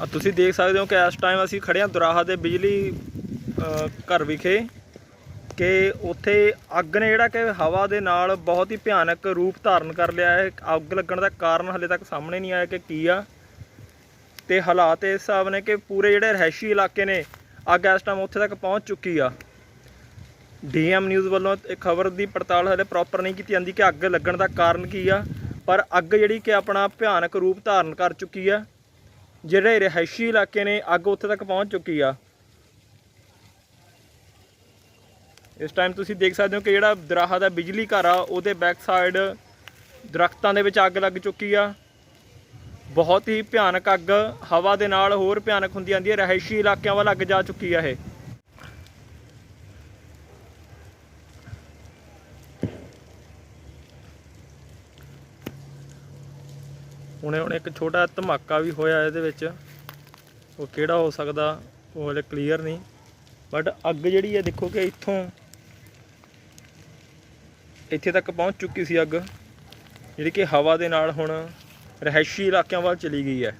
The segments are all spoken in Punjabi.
ਆ ਤੁਸੀਂ ਦੇਖ ਸਕਦੇ ਹੋ ਕਿ ਇਸ ਟਾਈਮ ਅਸੀਂ ਖੜੇ ਹਾਂ ਦੁਰਾਹਾ ਦੇ ਬਿਜਲੀ ਘਰ ਵਿਖੇ ਕਿ ਉੱਥੇ ਅੱਗ ਨੇ ਜਿਹੜਾ ਕਿ ਹਵਾ ਦੇ ਨਾਲ ਬਹੁਤ ਹੀ ਭਿਆਨਕ ਰੂਪ ਧਾਰਨ ਕਰ ਲਿਆ ਹੈ। ਅੱਗ ਲੱਗਣ ਦਾ ਕਾਰਨ ਹਲੇ ਤੱਕ ਸਾਹਮਣੇ ਨਹੀਂ ਆਇਆ ਕਿ ਕੀ ਆ। ਤੇ ਹਾਲਾਤ ਇਸ ਹਿਸਾਬ ਨੇ ਕਿ ਪੂਰੇ ਜਿਹੜੇ ਰਹਿਸ਼ੀ ਇਲਾਕੇ ਨੇ, ਅੱਗ ਇਸ ਟਾਈਮ ਉੱਥੇ ਤੱਕ ਪਹੁੰਚ ਚੁੱਕੀ ਆ। ਡੀਐਮ ਨਿਊਜ਼ ਵੱਲੋਂ ਇਹ ਖਬਰ ਦੀ ਪੜਤਾਲ ਹਲੇ ਪ੍ਰੋਪਰ ਨਹੀਂ ਕੀਤੀ ਜਾਂਦੀ ਕਿ ਅੱਗ ਲੱਗਣ ਦਾ ਕਾਰਨ ਕੀ ਆ, ਪਰ ਅੱਗ ਜਿਹੜੀ ਕਿ ਆਪਣਾ ਭਿਆਨਕ ਰੂਪ ਧਾਰਨ ਕਰ ਚੁੱਕੀ ਆ। ਜਿਹੜੇ ਰਿਹਾਇਸ਼ੀ ਇਲਾਕੇ ਨੇ, ਅੱਗ ਉੱਥੇ ਤੱਕ ਪਹੁੰਚ ਚੁੱਕੀ ਆ। ਇਸ ਟਾਈਮ ਤੁਸੀਂ ਦੇਖ ਸਕਦੇ ਹੋ ਕਿ ਜਿਹੜਾ ਦਰਾਹਾ ਦਾ ਬਿਜਲੀ ਘਰ ਆ, ਉਹਦੇ ਬੈਕ ਸਾਈਡ ਦਰਖਤਾਂ ਦੇ ਵਿੱਚ ਅੱਗ ਲੱਗ ਚੁੱਕੀ ਆ। ਬਹੁਤ ਹੀ ਭਿਆਨਕ ਅੱਗ ਹਵਾ ਦੇ ਨਾਲ ਹੋਰ ਭਿਆਨਕ ਹੁੰਦੀ ਜਾਂਦੀ ਹੈ। ਰਿਹਾਇਸ਼ੀ ਇਲਾਕਿਆਂ ਵੱਲ ਅੱਗ ਜਾ ਚੁੱਕੀ ਆ ਇਹ। ਹੁਣੇ ਹੁਣ ਇੱਕ ਛੋਟਾ ਧਮਾਕਾ ਵੀ ਹੋਇਆ ਇਹਦੇ ਵਿੱਚ। ਉਹ ਕਿਹੜਾ ਹੋ ਸਕਦਾ, ਉਹ ਹਲੇ ਕਲੀਅਰ ਨਹੀਂ। ਬਟ ਅੱਗ ਜਿਹੜੀ ਹੈ, ਦੇਖੋ ਕਿ ਇੱਥੋਂ, ਇੱਥੇ ਤੱਕ ਪਹੁੰਚ ਚੁੱਕੀ ਸੀ ਅੱਗ। ਜਿਹੜੀ ਕਿ ਹਵਾ ਦੇ ਨਾਲ ਹੁਣ ਰਹਿਸ਼ੀ ਇਲਾਕਿਆਂ ਵੱਲ ਚਲੀ ਗਈ ਹੈ।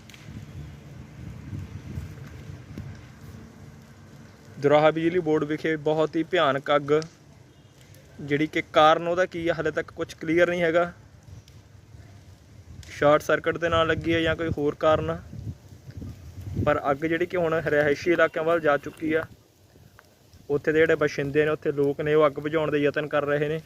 ਦੁਰਾਹਾ ਬਿਜਲੀ ਬੋਰਡ ਵਿਖੇ ਬਹੁਤ ਹੀ ਭਿਆਨਕ ਅੱਗ। ਜਿਹੜੀ ਕਿ ਕਾਰਨ ਉਹਦਾ ਕੀ ਹੈ, ਹਲੇ ਤੱਕ ਕੁਝ ਕਲੀਅਰ ਨਹੀਂ ਹੈਗਾ। ਸ਼ਾਰਟ ਸਰਕਟ ਦੇ ਨਾਲ ਲੱਗੀ ਹੈ ਜਾਂ ਕੋਈ ਹੋਰ ਕਾਰਨ? ਪਰ ਅੱਗ ਜਿਹੜੀ ਕਿ ਹੁਣ ਰਿਹਾਇਸ਼ੀ ਇਲਾਕਿਆਂ ਵੱਲ ਜਾ ਚੁੱਕੀ ਆ, ਉੱਥੇ ਦੇ ਜਿਹੜੇ ਬਸ਼ਿੰਦੇ ਨੇ, ਉੱਥੇ ਲੋਕ ਨੇ, ਉਹ ਅੱਗ ਬੁਝਾਉਣ ਦੇ ਯਤਨ ਕਰ ਰਹੇ ਨੇ।